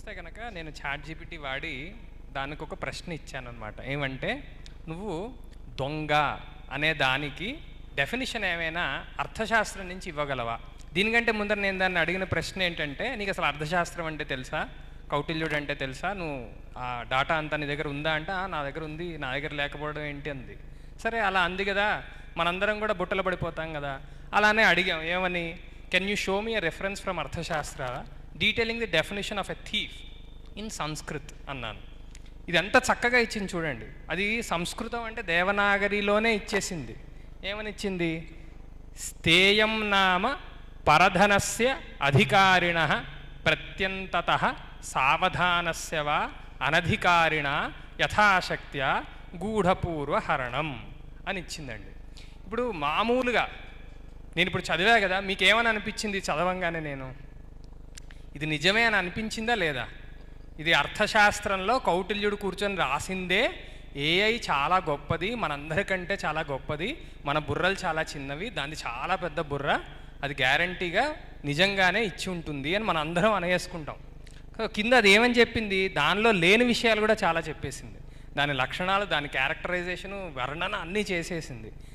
చూస్తే కనుక నేను చాట్ జీపీటీ వాడి దానికి ఒక ప్రశ్న ఇచ్చాను అనమాట ఏమంటే నువ్వు దొంగ అనే దానికి డెఫినిషన్ ఏమైనా అర్థశాస్త్రం నుంచి ఇవ్వగలవా? దీనికంటే ముందర నేను దాన్ని అడిగిన ప్రశ్న ఏంటంటే నీకు అసలు అర్థశాస్త్రం అంటే తెలుసా? కౌటిల్యుడు అంటే తెలుసా? నువ్వు ఆ డాటా అంతా నీ దగ్గర ఉందా? అంటే నా దగ్గర ఉంది నా దగ్గర లేకపోవడం ఏంటి? అంది. సరే అలా అంది కదా మనందరం కూడా బుట్టలు పడిపోతాం కదా. అలానే అడిగాం ఏమని? Can you show me a reference from Arthashastra? Detailing the definition of a thief in Sanskrit అన్నాను. ఇది ఎంత చక్కగా ఇచ్చింది చూడండి. అది సంస్కృతం అంటే దేవనాగరిలోనే ఇచ్చేసింది. ఏమనిచ్చింది? స్థేయం నామ పరధనస్య అధికారిణ ప్రత్యంతత సావధానస్య వా అనధికారిణ యథాశక్త్యా గూఢపూర్వహరణం అని ఇచ్చిందండి ఇప్పుడు మామూలుగా నేను ఇప్పుడు చదివా కదా మీకేమని అనిపించింది చదవంగానే నేను? ఇది నిజమే అని అనిపించిందా లేదా? ఇది అర్థశాస్త్రంలో కౌటిల్యుడు కూర్చొని రాసిందే ఏఐ చాలా గొప్పది మనందరికంటే చాలా గొప్పది మన బుర్రలు చాలా చిన్నవి దాన్ని చాలా పెద్ద బుర్ర అది గ్యారంటీగా నిజంగానే ఇచ్చి ఉంటుంది అని మనం అందరం అనేసుకుంటాం కింద అది ఏమని చెప్పింది? దానిలో లేని విషయాలు కూడా చాలా చెప్పేసింది. దాని లక్షణాలు దాని క్యారెక్టరైజేషను వర్ణన అన్నీ చేసేసింది.